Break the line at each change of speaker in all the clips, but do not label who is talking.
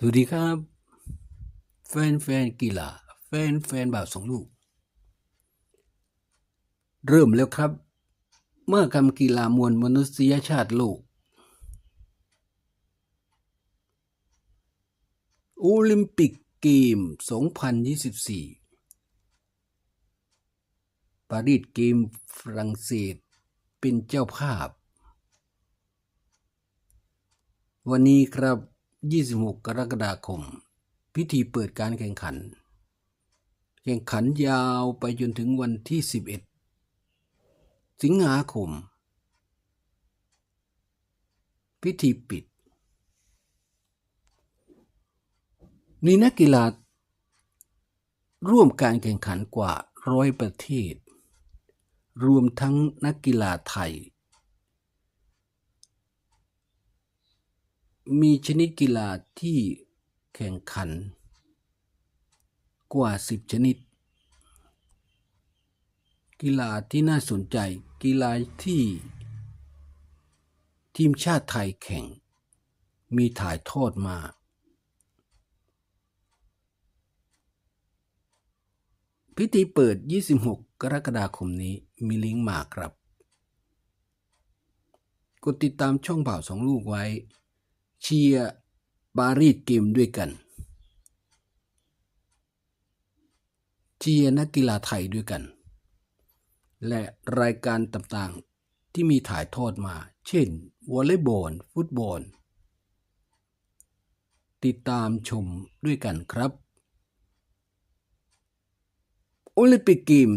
สวัสดีครับ แฟนแฟนกีฬาแฟนแฟนบ่าวสองลูก เริ่มแล้วครับ เมื่อกรรมกีฬามวลมนุษยชาติโลก โอลิมปิกเกม 2024 ปารีสเกมฝรั่งเศสเป็นเจ้าภาพ วันนี้ครับ 26 กรกฎาคม พิธีเปิดการแข่งขัน แข่งขันยาวไปจนถึงวันที่ 11 สิงหาคม พิธีปิด มีนักกีฬาร่วมการแข่งขันกว่าร้อยประเทศ รวมทั้งนักกีฬาไทย มีชนิดกีฬาที่แข่งขัน กว่า 10 ชนิด กีฬาที่น่าสนใจ กีฬาที่ ทีมชาติไทยแข่ง มีถ่ายทอดมา พิธีเปิด 26 กรกฎาคมนี้มีลิงก์มาครับ กดติดตามช่องบ่าวสองลูกไว้ เชียร์ปารีสเกมด้วยกัน เชียร์นักกีฬาไทยด้วยกัน และรายการต่างๆที่มีถ่ายทอดมา เช่น วอลเลย์บอล ฟุตบอล ติดตามชมด้วยกันครับ โอลิมปิกเกม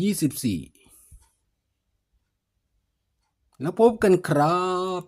2024 แล้วพบกันครับ